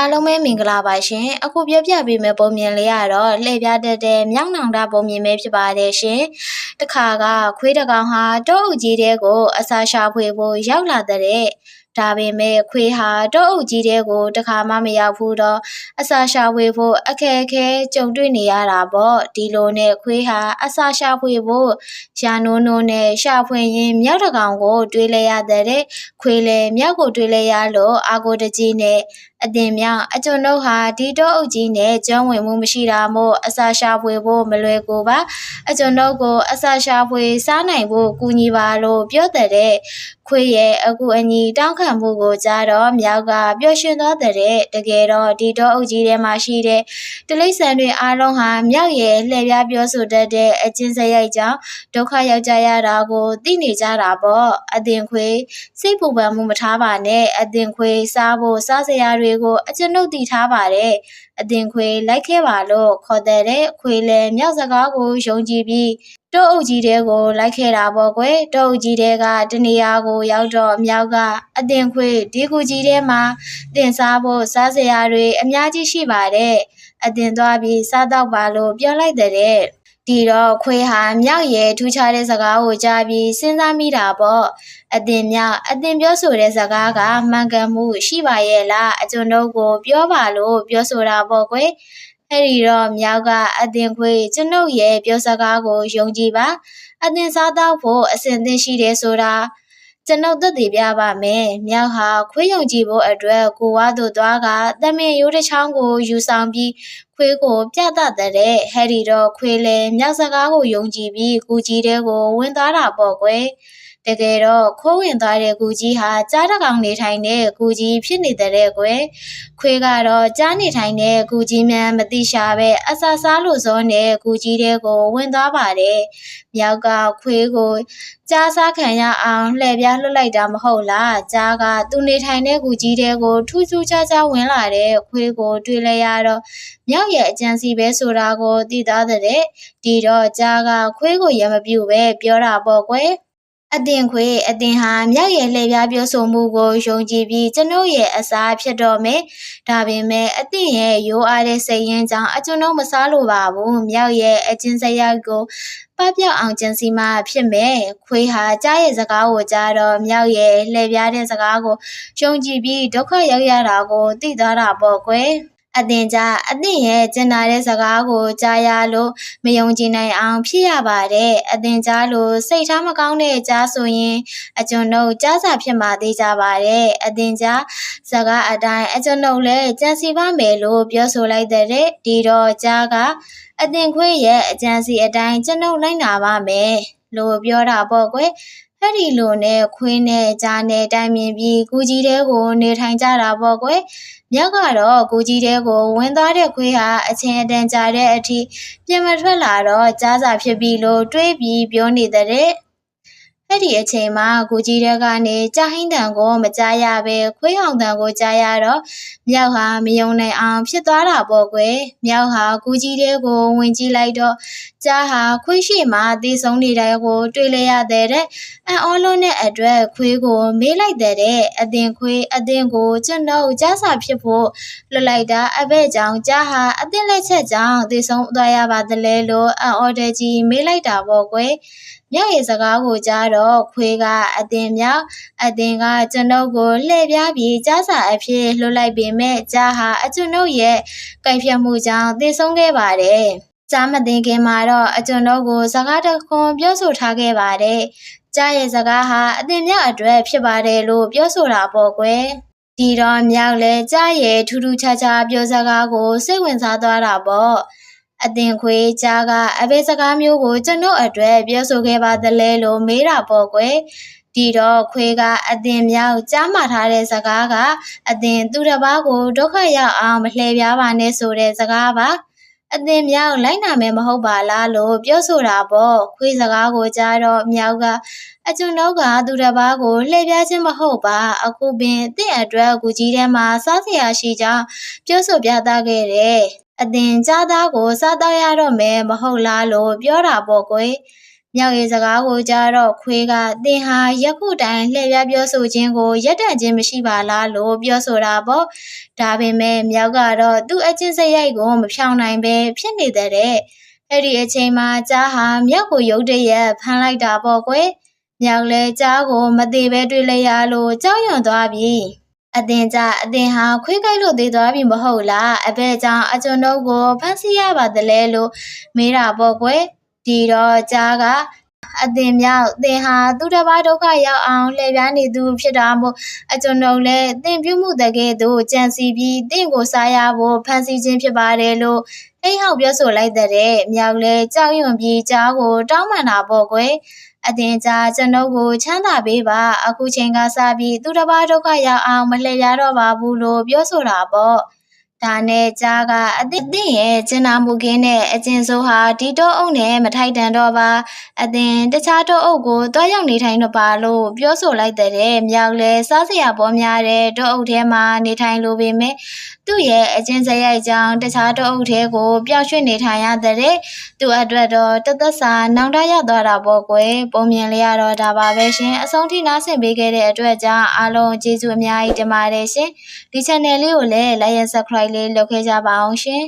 အားလုံးပဲမင်္ဂလာပါရှင်အခုပြောပြပေးမယ့်ပုံမြင်လေးကတော့လှည့်ပြတတ်တဲ့မြောက်နောင်တာပုံမြင်ပဲဖြစ်ပါတယ်ရှင်တခါကခွေးတကောင်ဟာတောအုပ်ကြီးတဲ့ကိုအစာရှာဖွေဖို့ရောက်လာတဲ့ ဒါပေမဲ့ခွေးဟာတောအုပ်ကြီးတဲ့ကိုတခါမှမရောက်ဘူးတော့အစာရှာဖွေဖို့အခက်အခဲကြုံတွေ့နေရတာပေါ့ဒီလိုနဲ့ခွေးဟာအစာရှာဖွေဖို့ရာနိုးနိုးနဲ့ရှာဖွေရင်းမြောက်တကောင်ကို တွေးလဲရတဲ့ခွေးလည်းမြောက်ကိုတွေးလဲရလို့အာကိုတကြီးနဲ့အတင်မြောက်အကျွန်ုပ်ဟာဒီတော့အုပ်ကြီးနဲ့ကျွမ်းဝင်မှုမရှိတာမို့အစာရှာဖွေဖို့မလွယ်ကူပါအကျွန်ုပ်ကိုအစာရှာဖွေစားနိုင်ဖို့ကူညီပါလို့ပြောတဲ့ ခွေးရဲ့အခုအညီတောင်းခံမှုကိုကြားတော့မြောက်ကပျော်ရွှင်သွားတဲ့တကယ်တော့ဒီတော့အုပ်ကြီးထဲမှာရှိတဲ့တလိษံတွေအားလုံးဟာမြောက်ရဲ့လှည့်ပြားပြောဆိုတတ်တဲ့အချင်းစရိုက်ကြောင့်ဒုက္ခရောက်ကြရတာကိုသိနေကြတာပေါ့အတင်ခွေစိတ်ပူပန်မှုမထားပါနဲ့အတင်ခွေစားဖို့စားစရာတွေကိုအကျွန်ုပ်တည်ထားပါတယ်အတင်ခွေလိုက်ခဲ့ပါလို့ခေါ်တဲ့ခွေလည်းမြောက်စကားကိုယုံကြည်ပြီး တောအုပ်ကြီးတဲကိုလိုက်ခဲ့တာပေါ့ကွယ်တောအုပ်ကြီးတဲကတနေရာကိုရောက်တော့မြောက်ကအတင်ခွေဒီကူကြီးထဲမှာတင်စားဖို့စားစရာတွေအများကြီးရှိပါတယ်အတင်သွားပြီးစားတော့ပါလို့ပြောလိုက်တဲ့ဒီတော့ခွေးဟာမြောက်ရဲ့ထူးခြားတဲ့စကားကိုကြားပြီးစဉ်းစားမိတာပေါ့အတင်မြောက်အတင်ပြောဆိုတဲ့စကားကမှန်ကန်မှုရှိပါရဲ့လားအကျွန်ုပ်ကိုပြောပါလို့ပြောဆိုတာပေါ့ကွယ် အဲ့ဒီတော့မြောက်ကအတင်ခွေကျွန်ုပ်ရဲ့ပြောစကားကိုယုံကြည်ပါအတင်စားတော့ဖို့အစဉ်သင့်ရှိတယ်ဆိုတာကျွန်ုပ်သက်သေပြပါမယ်။မြောက်ဟာခွေးယုံကြည်ဖို့အတွက်ကိုဝါတို့သွားကတမင်ရိုးတစ်ချောင်းကိုယူဆောင်ပြီးခွေးကိုပြသတဲ့ဟဲဒီတော့ခွေးလည်းမြောက်စကားကိုယုံကြည်ပြီးကူကြီးတဲ့ကိုဝင်သွားတာပေါ့ကွယ်။ တကယ်တော့ခိုးဝင်သွားတဲ့ကူကြီးဟာကြားတကောင်နေထိုင်တဲ့ကူကြီးဖြစ်နေတဲ့ကွယ်ခွေးကတော့ကြားနေထိုင်တဲ့ကူကြီးမှန်မသိရှာပဲအဆစားလို့စောနဲ့ကူကြီးတဲ့ကိုဝင်သွားပါတယ်မြောက်ကခွေးကိုကြားစားခံရအောင်လှည့်ပြားလွတ်လိုက်တာမဟုတ်လားကြားကသူနေထိုင်တဲ့ကူကြီးတဲ့ကိုထူးထူးခြားခြားဝင်လာတဲ့ခွေးကိုတွေ့လဲရတော့မြောက်ရဲ့အကြံစီပဲဆိုတာကိုသိသားတဲ့ဒီတော့ကြားကခွေးကိုရမပြူပဲပြောတာပေါ့ကွယ် အတင်ခွေအတင်ဟာမြောက်ရဲ့လှည့်ပြားပြောဆိုမှုကိုယုံကြည်ပြီးကျွန်ုပ်ရဲ့အစားဖြစ်တော့မယ်။ဒါပေမဲ့အတင်ရဲ့ရိုးအားတဲ့စိတ်ရင်းကြောင့်အကျွန်ုပ်မစားလိုပါဘူး။မြောက်ရဲ့အချင်းစရိုက်ကိုပပျောက်အောင်ကျန်စီမှဖြစ်မယ်။ခွေးဟာကြားရဲ့စကားကိုကြားတော့မြောက်ရဲ့လှည့်ပြားတဲ့စကားကိုယုံကြည်ပြီးဒုက္ခရောက်ရတာကိုသိသွားတာပေါ့ကွယ်။ အတင်ကြအတင်ရဲ့ကျင်နာတဲ့စကားကိုကြားရလို့မယုံကြည်နိုင်အောင်ဖြစ်ရပါတယ်အတင်ကြားလို့စိတ်ထားမကောင်းတဲ့ကြားဆိုရင်အကျွန်ုပ်ကြားစာဖြစ်မှသေးကြပါတယ်အတင်ကြားစကားအတိုင်းအကျွန်ုပ်လည်းကြံစီပါမယ်လို့ပြောဆိုလိုက်တဲ့ဒီတော့ကြားကအတင်ခွေးရဲ့အကြံစီအတိုင်းကျွန်ုပ်လိုက်နာပါမယ်လို့ပြောတာပေါ့ကွယ် အဲ့ဒီလိုနဲ့ခွင်းနဲ့ကြားနဲ့တိုင်မြင်ပြီးကူကြီးတဲကိုနေထိုင်ကြတာပေါ့ကွယ်မြောက်ကတော့ကူကြီးတဲကိုဝင်သွားတဲ့ခွေးဟာအချင်းအတန်ကြာတဲ့အထိပြင်မထွက်လာတော့ကြားစာဖြစ်ပြီးလို့တွေးပြီးပြောနေတဲ့ အဲ့ဒီအချိန်မှာကိုကြီးတဲ့ကနေကြာဟင်းတန်ကိုမကြားရပဲခွေးအောင်တန်ကိုကြားရတော့မြောက်ဟာမယုံနိုင်အောင်ဖြစ်သွားတာပေါ့ကွယ်မြောက်ဟာကိုကြီးတဲ့ကိုဝင်ကြည့်လိုက်တော့ကြားဟာခွေးရှိမှသေဆုံးနေတဲ့ကို တွေ့လဲရတဲ့အံ့ဩလွန်းတဲ့အတွက်ခွေးကို မေးလိုက်တဲ့အတင်ခွေးအတင်ကိုကျွန်တော်ကြားစာဖြစ်ဖို့လွတ်လိုက်တာအဘဲကြောင့်ကြားဟာအတင်လက်ချက်ကြောင့်သေဆုံးသွားရပါသလဲလို့အံ့ဩတဲ့ကြီးမေးလိုက်တာပေါ့ကွယ် မြောက်ရဲ့စကားကိုကြားတော့ခွေးကအတင်မြောက်အတင်ကကျွန်ုပ်ကိုလှည့်ပြားပြီးကြားစာအဖြစ်လွှတ်လိုက်ပေမဲ့ကြားဟာအကျွန်ုပ်ရဲ့ကြိုက်ဖြတ်မှုကြောင့်သေဆုံးခဲ့ပါတယ်။ကြားမသိခင်မှာတော့အကျွန်ုပ်ကိုစကားတခွန်ပြောဆိုထားခဲ့ပါတယ်။ကြားရဲ့စကားဟာအတင်မြောက်အတွက်ဖြစ်ပါတယ်လို့ပြောဆိုတာပေါ့ကွယ်။ဒီတော့မြောက်လဲကြားရဲ့ထူးထူးခြားခြားပြောစကားကိုစိတ်ဝင်စားသွားတာပေါ့။ အတင်ခွေကြားကအဘဲစကားမျိုးကိုကျွန်ုပ်အတွက်ပြောဆိုခဲ့ပါသလဲလို့မေးတာပေါ့ကွယ်ဒီတော့ခွေးကအတင်မြောက်ကြားမှထားတဲ့စကားကအတင်သူတစ်ပါးကိုဒုက္ခရောက်အောင်မလှည့်ပြားပါနဲ့ဆိုတဲ့စကားပါအတင်မြောက်လိုက်နာမယ်မဟုတ်ပါလားလို့ပြောဆိုတာပေါ့ခွေးစကားကိုကြားတော့မြောက်ကအကျွန်ုပ်ကသူတစ်ပါးကိုလှည့်ပြားခြင်းမဟုတ်ပါအခုပင်တင့်အတွက်ကူကြီးထဲမှာစားစရာရှိကြောင်းပြောဆိုပြသခဲ့တယ် အတင်ကြားသားကိုစားတော့ရတော့မယ်မဟုတ်လားလို့ပြောတာပေါ့ကွယ်မြောက်ရဲ့စကားကိုကြားတော့ခွေးကသင်ဟာယခုတိုင်လှည့်ပြားပြောဆိုခြင်းကိုရက်တန့်ခြင်းမရှိပါလားလို့ပြောဆိုတာပေါ့ဒါပေမဲ့မြောက်ကတော့သူ့အချင်းစရိုက်ကိုမဖြောင်းနိုင်ပဲဖြစ်နေတဲ့တဲ့အဲ့ဒီအချိန်မှာကြားဟာမြောက်ကိုရုတ်တရက်ဖမ်းလိုက်တာပေါ့ကွယ်မြောက်လဲကြားကိုမသေးပဲတွေ့လိုက်ရလို့ကြောက်ရွံ့သွားပြီ အတင်ကြအတင်ဟာခွေးကိုက်လို့သေးသွားပြီမဟုတ်လားအဘဲကြောင့်အကျွန်ုပ်ကိုဖမ်းဆီးရပါသလဲလို့မေးတာပေါ့ကွယ်ဒီတော့ကြားက အတင်မြောက်သင်ဟာသူတစ်ပါးဒုက္ခရောက်အောင်လှည့်ပြားနေသူဖြစ်တာမို့အကျွန်ုပ်လည်းသင်ပြုမှုတကယ်သို့ကြံစီပြီးတင့်ကိုစားရဖို့ဖမ်းဆီးခြင်းဖြစ်ပါတယ်လို့အိဟောက်ပြောဆိုလိုက်တဲ့မြောက်လဲကြောက်ရွံ့ပြီးကြားကိုတောင်းပန်တာပေါ့ကွယ်အတင်ကြားကျွန်ုပ်ကိုချမ်းသာပေးပါအခုချိန်ကစပြီးသူတစ်ပါးဒုက္ခရောက်အောင်မလှည့်ရတော့ပါဘူးလို့ပြောဆိုတာပေါ့ ဒါနဲ့ကြားကအသင့်အသင့်ရဲ့ကျင်နာမှုကင်းတဲ့အကျဉ်စိုးဟာဒီတော့အုပ်နဲ့မထိုက်တန်တော့ပါအသင်တခြားတော့အုပ်ကိုတွားရောက်နေထိုင်တော့ပါလို့ပြောဆိုလိုက်တဲ့မြောက်လဲစားစရာပေါ်များတဲ့တော့အုပ်ထဲမှာနေထိုင်လိုပေမဲ့သူ့ရဲ့အကျဉ်စရိုက်ကြောင့်တခြားတော့အုပ်ထဲကိုပျောက်ရွှေ့နေထိုင်ရတဲ့သူ့အတွက်တော့တသက်စာနောင်တရသွားတာပေါ့ကွယ်ပုံမြင်လေးရတော့ဒါပါပဲရှင်အဆုံးထိနားဆင်ပေးခဲ့တဲ့အတွက်ကြောင့်အားလုံးကျေးဇူးအများကြီးတင်ပါတယ်ရှင်ဒီ channel လေးကိုလည်း like and subscribe လေးလုပ်ခဲ့ကြပါအောင်ရှင်